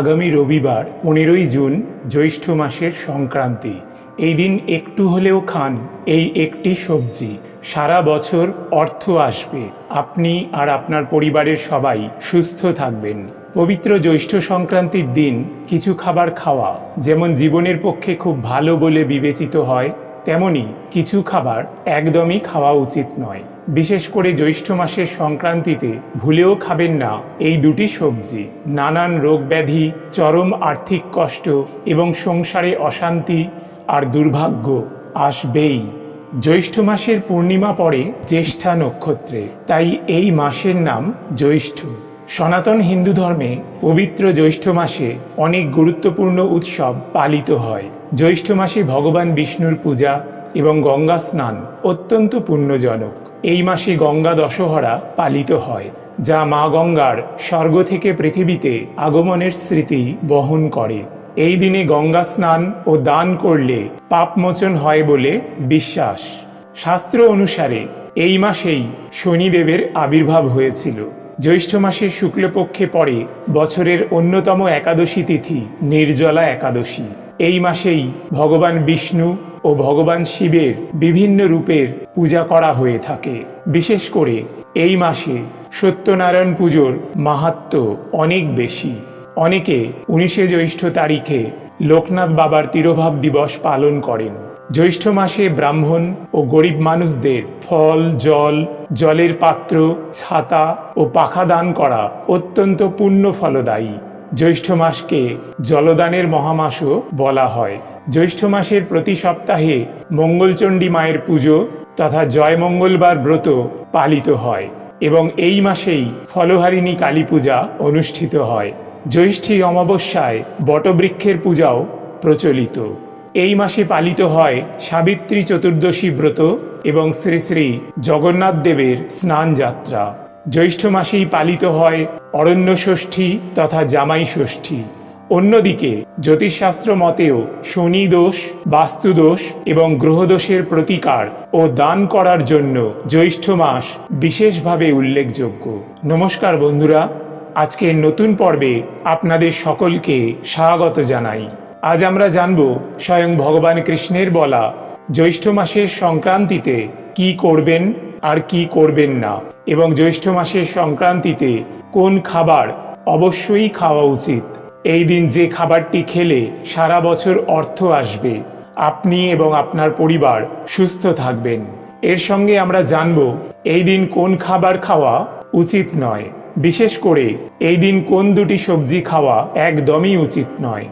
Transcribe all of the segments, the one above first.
আগামী রবিবার, পনেরোই জুন, জ্যৈষ্ঠ মাসের সংক্রান্তি। এই দিন একটু হলেও খান, এই একটি সবজি। সারা বছর অর্থ আসবে। আপনি আর আপনার পরিবারের সবাই সুস্থ থাকবেন। পবিত্র জ্যৈষ্ঠ সংক্রান্তির দিন কিছু খাবার খাওয়া, যেমন জীবনের পক্ষে খুব ভালো বলে বিবেচিত হয় তেমনি কিছু খাবার একদমই খাওয়া উচিত নয়। বিশেষ করে জ্যৈষ্ঠ মাসের সংক্রান্তিতে ভুলেও খাবেন না এই দুটি সবজি। নানান রোগ ব্যাধি চরম আর্থিক কষ্ট এবং সংসারে অশান্তি আর দুর্ভাগ্য আসবেই। জ্যৈষ্ঠ মাসের পূর্ণিমা পড়ে জ্যেষ্ঠা নক্ষত্রে, তাই এই মাসের নাম জ্যৈষ্ঠ। সনাতন হিন্দু ধর্মে পবিত্র জ্যৈষ্ঠ মাসে অনেক গুরুত্বপূর্ণ উৎসব পালিত হয়। জ্যৈষ্ঠ মাসে ভগবান বিষ্ণুর পূজা এবং গঙ্গা স্নান অত্যন্ত পুণ্যজনক। এই মাসে গঙ্গা দশহরা পালিত হয়, যা মা গঙ্গার স্বর্গ থেকে পৃথিবীতে আগমনের স্মৃতি বহন করে। এই দিনে গঙ্গা স্নান ও দান করলে পাপমোচন হয় বলে বিশ্বাস। শাস্ত্র অনুসারে এই মাসেই শনিদেবের আবির্ভাব হয়েছিল। জ্যৈষ্ঠ মাসের শুক্লপক্ষে পরে বছরের অন্যতম একাদশী তিথি, নির্জলা একাদশী। এই মাসেই ভগবান বিষ্ণু ও ভগবান শিবের বিভিন্ন রূপের পূজা করা হয়ে থাকে। বিশেষ করে এই মাসে সত্যনারায়ণ পুজোর মাহাত্ম অনেক বেশি। অনেকে উনিশে জ্যৈষ্ঠ তারিখে লোকনাথ বাবার তিরোভাব দিবস পালন করেন। জ্যৈষ্ঠ মাসে ব্রাহ্মণ ও গরিব মানুষদের ফল, জল, জলের পাত্র, ছাতা ও পাখা দান করা অত্যন্ত পুণ্য ফলদায়ী। জ্যৈষ্ঠ মাসকে জলদানের মহামাসও বলা হয়। জ্যৈষ্ঠ মাসের প্রতি সপ্তাহে মঙ্গলচণ্ডী মায়ের পুজো তথা জয় মঙ্গলবার ব্রত পালিত হয় এবং এই মাসেই ফলহারিণী কালী পূজা অনুষ্ঠিত হয়। জ্যৈষ্ঠী অমাবস্যায় বটবৃক্ষের পূজাও প্রচলিত। এই মাসে পালিত হয় সাবিত্রী চতুর্দশী ব্রত এবং শ্রী শ্রী জগন্নাথ দেবের স্নান যাত্রা জ্যৈষ্ঠ মাসেই পালিত হয় অরণ্য ষষ্ঠী তথা জামাই ষষ্ঠী। অন্যদিকে জ্যোতিষশাস্ত্র মতেও শনি দোষ, বাস্তু দোষ এবং গ্রহদোষের প্রতিকার ও দান করার জন্য জ্যৈষ্ঠ মাস বিশেষভাবে উল্লেখযোগ্য। নমস্কার বন্ধুরা, আজকের নতুন পর্বে আপনাদের সকলকে স্বাগত জানাই। আজ আমরা জানব স্বয়ং ভগবান কৃষ্ণের বলা জ্যৈষ্ঠ মাসের সংক্রান্তিতে কি করবেন আর কি করবেন না? এবং জ্যৈষ্ঠ মাসের সংক্রান্তিতে কোন খাবার অবশ্যই খাওয়া উচিত? এই দিন যে খাবারটি খেলে সারা বছর অর্থ আসবে, আপনি এবং আপনার পরিবার সুস্থ থাকবেন। এর সঙ্গে আমরা জানব, এই দিন কোন খাবার খাওয়া উচিত নয়। বিশেষ করে, এই দিন কোন দুটি সবজি খাওয়া একদমই উচিত নয়।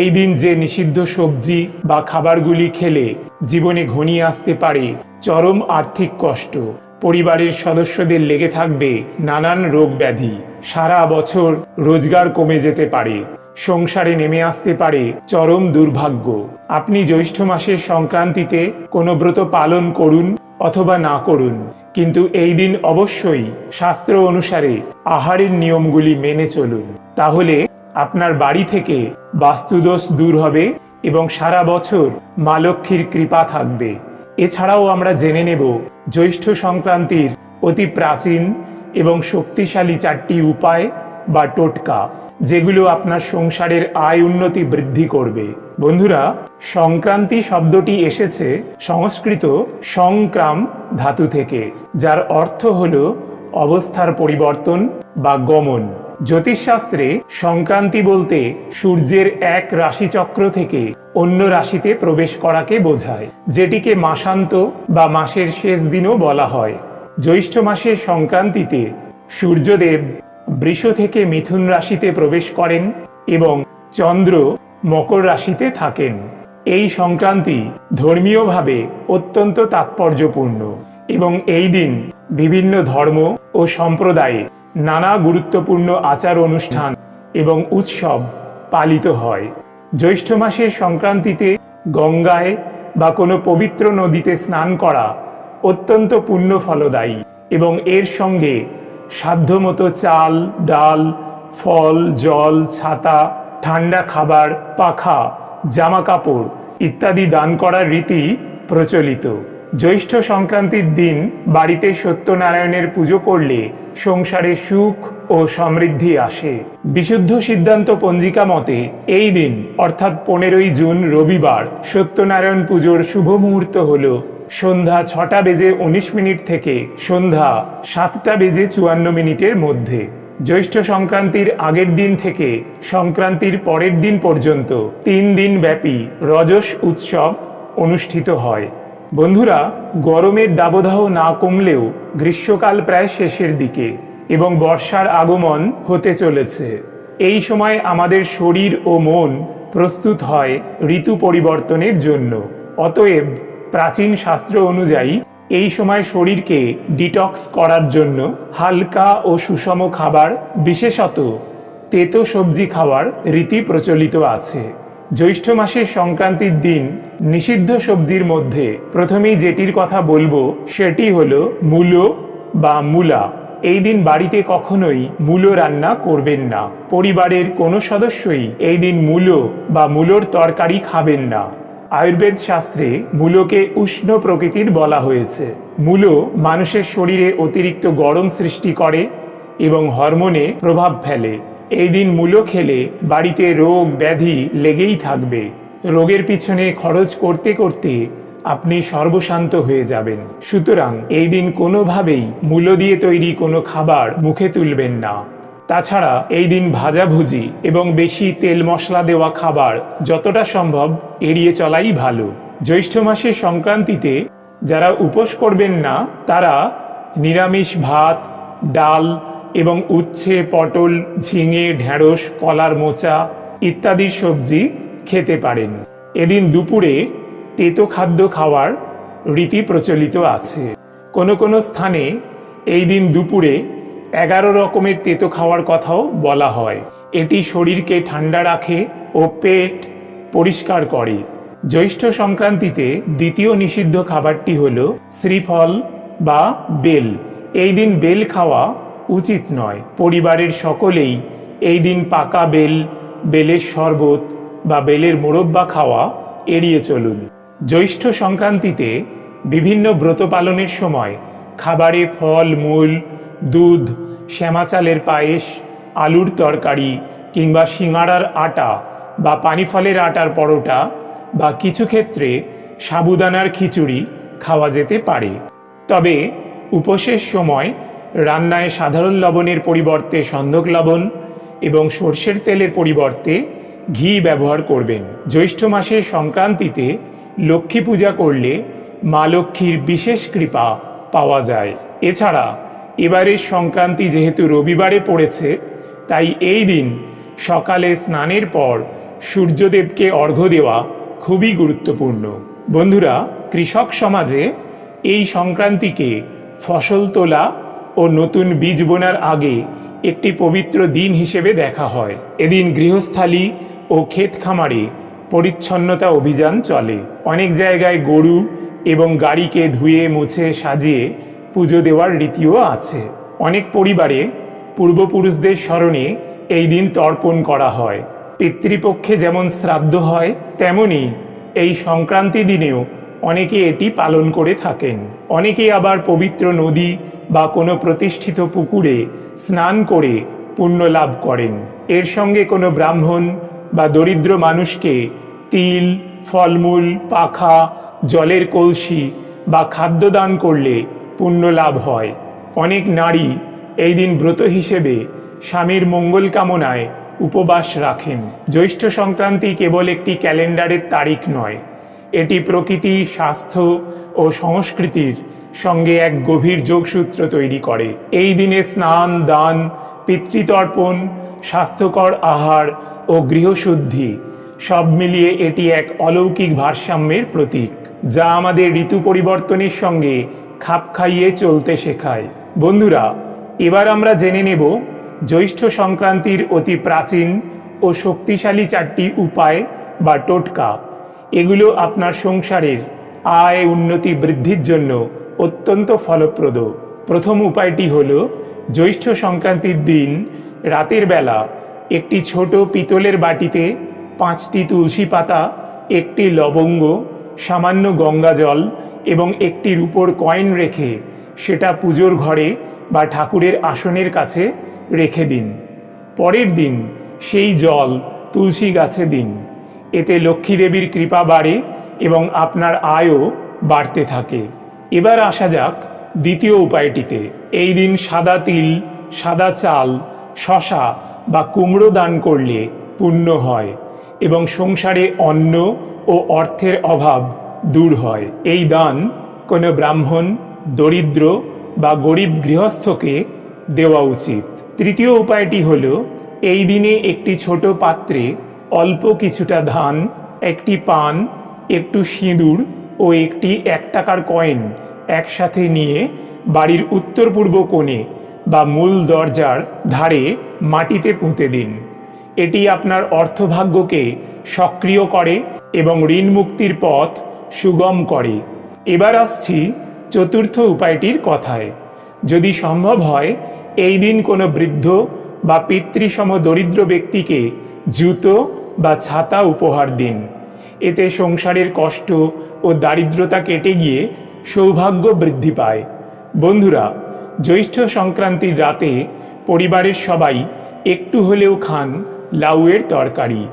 এই দিন যে নিষিদ্ধ সবজি বা খাবারগুলি খেলে জীবনে ঘনিয়ে আসতে পারে চরম আর্থিক কষ্ট। পরিবারের সদস্যদের লেগে থাকবে নানান রোগ ব্যাধি। সারা বছর রোজগার কমে যেতে পারে। সংসারে নেমে আসতে পারে চরম দুর্ভাগ্য। আপনি জ্যৈষ্ঠ মাসের সংক্রান্তিতে কোনো ব্রত পালন করুন অথবা না করুন। কিন্তু এই দিন অবশ্যই শাস্ত্র অনুসারে আহারের নিয়মগুলি মেনে চলুন। তাহলে আপনার বাড়ি থেকে বাস্তুদোষ দূর হবে এবং সারা বছর মা লক্ষ্মীর কৃপা থাকবে। এছাড়াও আমরা জেনে নেব জ্যৈষ্ঠ সংক্রান্তির অতি প্রাচীন এবং শক্তিশালী চারটি উপায় বা টোটকা, যেগুলো আপনার সংসারের আয় উন্নতি বৃদ্ধি করবে। বন্ধুরা, সংক্রান্তি শব্দটি এসেছে সংস্কৃত সংক্রাম ধাতু থেকে, যার অর্থ হল অবস্থার পরিবর্তন বা গমন। জ্যোতিষশাস্ত্রে সংক্রান্তি বলতে সূর্যের এক রাশিচক্র থেকে অন্য রাশিতে প্রবেশ করাকে বোঝায়, যেটিকে মাসান্ত বা মাসের শেষ দিনও বলা হয়। জ্যৈষ্ঠ মাসের সংক্রান্তিতে সূর্যদেব বৃষ থেকে মিথুন রাশিতে প্রবেশ করেন এবং চন্দ্র মকর রাশিতে থাকেন। এই সংক্রান্তি ধর্মীয়ভাবে অত্যন্ত তাৎপর্যপূর্ণ এবং এই দিন বিভিন্ন ধর্ম ও সম্প্রদায়ে নানা গুরুত্বপূর্ণ আচার অনুষ্ঠান এবং উৎসব পালিত হয়। জ্যৈষ্ঠ মাসের সংক্রান্তিতে গঙ্গায় বা কোনো পবিত্র নদীতে স্নান করা অত্যন্ত পুণ্য ফলদায়ী এবং এর সঙ্গে সাধ্যমতো চাল, ডাল, ফল, জল, ছাতা, ঠান্ডা খাবার, পাখা জামা কাপড় ইত্যাদি দান করার রীতি প্রচলিত। জ্যৈষ্ঠ সংক্রান্তির দিন বাড়িতে সত্যনারায়ণের পুজো করলে সংসারে সুখ ও সমৃদ্ধি আসে। বিশুদ্ধ সিদ্ধান্ত পঞ্জিকা মতে, এই দিন, অর্থাৎ পনেরোই জুন রবিবার, সত্যনারায়ণ পুজোর শুভ মুহূর্ত হল সন্ধ্যা ছটা বেজে উনিশ মিনিট থেকে সন্ধ্যা সাতটা বেজে চুয়ান্ন মিনিটের মধ্যে। জ্যৈষ্ঠ সংক্রান্তির আগের দিন থেকে সংক্রান্তির পরের দিন পর্যন্ত তিন দিন ব্যাপী রজস উৎসব অনুষ্ঠিত হয়। বন্ধুরা, গরমের দাবদাহ না কমলেও গ্রীষ্মকাল প্রায় শেষের দিকে এবং বর্ষার আগমন হতে চলেছে। এই সময় আমাদের শরীর ও মন প্রস্তুত হয় ঋতু পরিবর্তনের জন্য। অতএব প্রাচীন শাস্ত্র অনুযায়ী এই সময় শরীরকে ডিটক্স করার জন্য হালকা ও সুষম খাবার, বিশেষত তেতো সবজি খাওয়ার রীতি প্রচলিত আছে। জ্যৈষ্ঠ মাসের সংক্রান্তির দিন নিষিদ্ধ সবজির মধ্যে প্রথমেই যেটির কথা বলব সেটি হলো মূলো বা মূলা। এই দিন বাড়িতে কখনোই মূলো রান্না করবেন না। পরিবারের কোনো সদস্যই এই দিন মূলো বা মূলোর তরকারি খাবেন না। আয়ুর্বেদ শাস্ত্রে মূলোকে উষ্ণ প্রকৃতির বলা হয়েছে। মূলো মানুষের শরীরে অতিরিক্ত গরম সৃষ্টি করে এবং হরমোনে প্রভাব ফেলে। এই দিন মূলো খেলে বাড়িতে রোগ, ব্যাধি লেগেই থাকবে। রোগের পিছনে খরচ করতে করতে আপনি সর্বশান্ত হয়ে যাবেন। সুতরাং এই দিন কোনোভাবেই মূলো দিয়ে তৈরি কোনো খাবার মুখে তুলবেন না। তাছাড়া এই দিন ভাজাভুজি এবং বেশি তেল মশলা দেওয়া খাবার যতটা সম্ভব এড়িয়ে চলাই ভালো। জ্যৈষ্ঠ মাসের সংক্রান্তিতে যারা উপোস করবেন না, তারা নিরামিষ ভাত, ডাল এবং উচ্ছে, পটল, ঝিঙে, ঢেঁড়স, কলার মোচা ইত্যাদি সবজি খেতে পারেন। এদিন দুপুরে তেতো খাদ্য খাওয়ার রীতি প্রচলিত আছে। কোনো কোনো স্থানে এই দিন দুপুরে এগারো রকমের তেতো খাওয়ার কথাও বলা হয়। এটি শরীরকে ঠান্ডা রাখে ও পেট পরিষ্কার করে। জ্যৈষ্ঠ সংক্রান্তিতে দ্বিতীয় নিষিদ্ধ খাবারটি হল শ্রীফল বা বেল। এই দিন বেল খাওয়া উচিত নয়। পরিবারের সকলেই এই দিন পাকা বেল, বেলের শরবত বা বেলের মোরব্বা খাওয়া এড়িয়ে চলুন। জ্যৈষ্ঠ সংক্রান্তিতে বিভিন্ন ব্রত পালনের সময় খাবারে ফল, মূল, দুধ, শ্যামা চালের পায়েস, আলুর তরকারি কিংবা সিঙাড়ার আটা বা পানিফলের আটার পরোটা বা কিছু ক্ষেত্রে সাবুদানার খিচুড়ি খাওয়া যেতে পারে। তবে উপোসের সময় রান্নায় সাধারণ লবণের পরিবর্তে সন্ধক লবণ এবং সর্ষের তেলের পরিবর্তে ঘি ব্যবহার করবেন। জ্যৈষ্ঠ মাসের সংক্রান্তিতে লক্ষ্মী পূজা করলে মা লক্ষ্মীর বিশেষ কৃপা পাওয়া যায়। এছাড়া এবারের সংক্রান্তি যেহেতু রবিবারে পড়েছে, তাই এই দিন সকালে স্নানের পর সূর্যদেবকে অর্ঘ্য দেওয়া খুবই গুরুত্বপূর্ণ। বন্ধুরা, কৃষক সমাজে এই সংক্রান্তিকে ফসল তোলা ও নতুন বীজ বোনার আগে একটি পবিত্র দিন হিসেবে দেখা হয়। এদিন গৃহস্থালী ও ক্ষেত খামারে পরিচ্ছন্নতা অভিযান চলে। অনেক জায়গায় গরু এবং গাড়িকে ধুয়ে, মুছে, সাজিয়ে পুজো দেওয়ার রীতিও আছে। অনেক পরিবারে পূর্বপুরুষদের স্মরণে এই দিন তর্পণ করা হয়। পিতৃপক্ষে যেমন শ্রাদ্ধ হয়, তেমনি এই সংক্রান্তি দিনেও অনেকে এটি পালন করে থাকেন। অনেকে আবার পবিত্র নদী বা কোনো প্রতিষ্ঠিত পুকুরে স্নান করে পুণ্য লাভ করেন। এর সঙ্গে কোনো ব্রাহ্মণ বা দরিদ্র মানুষকে তিল, ফলমূল, পাখা, জলের কলসি বা খাদ্য দান করলে পুণ্য লাভ হয়। অনেক নারী এই দিন ব্রত হিসেবে স্বামীর মঙ্গল কামনায় উপবাস রাখেন। জ্যৈষ্ঠ সংক্রান্তি কেবল একটি ক্যালেন্ডারের তারিখ নয় এটি প্রকৃতি, স্বাস্থ্য ও সংস্কৃতির সঙ্গে এক গভীর যোগসূত্র তৈরি করে। এই দিনে স্নান, দান, পিতৃতর্পণ, স্বাস্থ্যকর আহার ও গৃহশুদ্ধি সব মিলিয়ে এটি এক অলৌকিক ভারসাম্যের প্রতীক, যা আমাদের ঋতু পরিবর্তনের সঙ্গে খাপ খাইয়ে চলতে শেখায়। বন্ধুরা, এবার আমরা জেনে নেব জ্যৈষ্ঠ সংক্রান্তির অতি প্রাচীন ও শক্তিশালী চারটি উপায় বা টোটকা। এগুলো আপনার সংসারের আয় উন্নতি বৃদ্ধির জন্য অত্যন্ত ফলপ্রদ। প্রথম উপায়টি হল, জ্যৈষ্ঠ সংক্রান্তির দিন রাতের বেলা একটি ছোট পিতলের বাটিতে পাঁচটি তুলসী পাতা, একটি লবঙ্গ, সামান্য গঙ্গা জল এবং একটি রূপোর কয়েন রেখে সেটা পুজোর ঘরে বা ঠাকুরের আসনের কাছে রেখে দিন। পরের দিন সেই জল তুলসী গাছে দিন। এতে লক্ষ্মী দেবীর কৃপা বাড়ে এবং আপনার আয়ও বাড়তে থাকে। এবার আসা যাক দ্বিতীয় উপায়টিতে। এই দিন সাদা তিল, সাদা চাল, শশা বা কুমড়ো দান করলে পুণ্য হয় এবং সংসারে অন্ন ও অর্থের অভাব দূর হয়। এই দান কোনো ব্রাহ্মণ, দরিদ্র বা গরিব গৃহস্থকে দেওয়া উচিত। তৃতীয় উপায়টি হল, এই দিনে একটি ছোট পাত্রে অল্প কিছুটা ধান, একটি পান, একটু সিঁদুর ও একটি এক টাকার কয়েন একসাথে নিয়ে বাড়ির উত্তর পূর্ব কোণে বা মূল দরজার ধারে মাটিতে পুঁতে দিন। এটি আপনার অর্থভাগ্যকে সক্রিয় করে এবং ঋণ মুক্তির পথ সুগম করে। এবার আসছি চতুর্থ উপায়টির কথায়। যদি সম্ভব হয়, এই দিন কোনো বৃদ্ধ বা পিতৃসম দরিদ্র ব্যক্তিকে জুতো বা ছাতা উপহার দিন। এতে সংসারের কষ্ট ও দারিদ্রতা কেটে গিয়ে সৌভাগ্য বৃদ্ধি পায়। বন্ধুরা, জ্যৈষ্ঠ সংক্রান্তির রাতে পরিবারের সবাই একটু হলেও খান লাউয়ের তরকারি।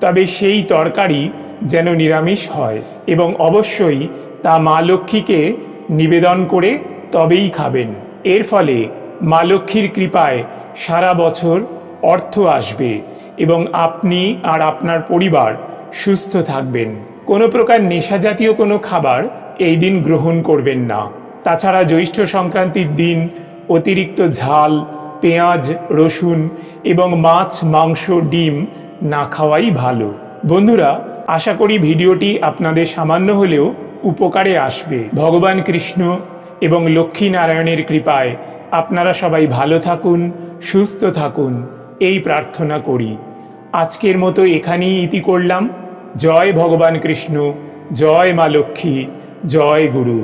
তবে সেই তরকারি যেন নিরামিষ হয় এবং অবশ্যই তা মা লক্ষ্মীকে নিবেদন করে তবেই খাবেন। এর ফলে মা লক্ষ্মীর কৃপায় সারা বছর অর্থ আসবে। এবং আপনি আর আপনার পরিবার সুস্থ থাকবেন। কোনো প্রকার নেশা জাতীয় কোনো খাবার এই দিন গ্রহণ করবেন না। তাছাড়া জ্যৈষ্ঠ সংক্রান্তির দিন অতিরিক্ত ঝাল, পেঁয়াজ, রসুন এবং মাছ, মাংস, ডিম না খাওয়াই ভালো। বন্ধুরা, আশা করি ভিডিওটি আপনাদের সামান্য হলেও উপকারে আসবে। ভগবান কৃষ্ণ এবং লক্ষ্মী নারায়ণের কৃপায় আপনারা সবাই ভালো থাকুন, সুস্থ থাকুন। এই প্রার্থনা করি। আজকের মতো এখানেই ইতি করলাম। জয় ভগবান কৃষ্ণ, জয় মা লক্ষ্মী, জয় গুরু।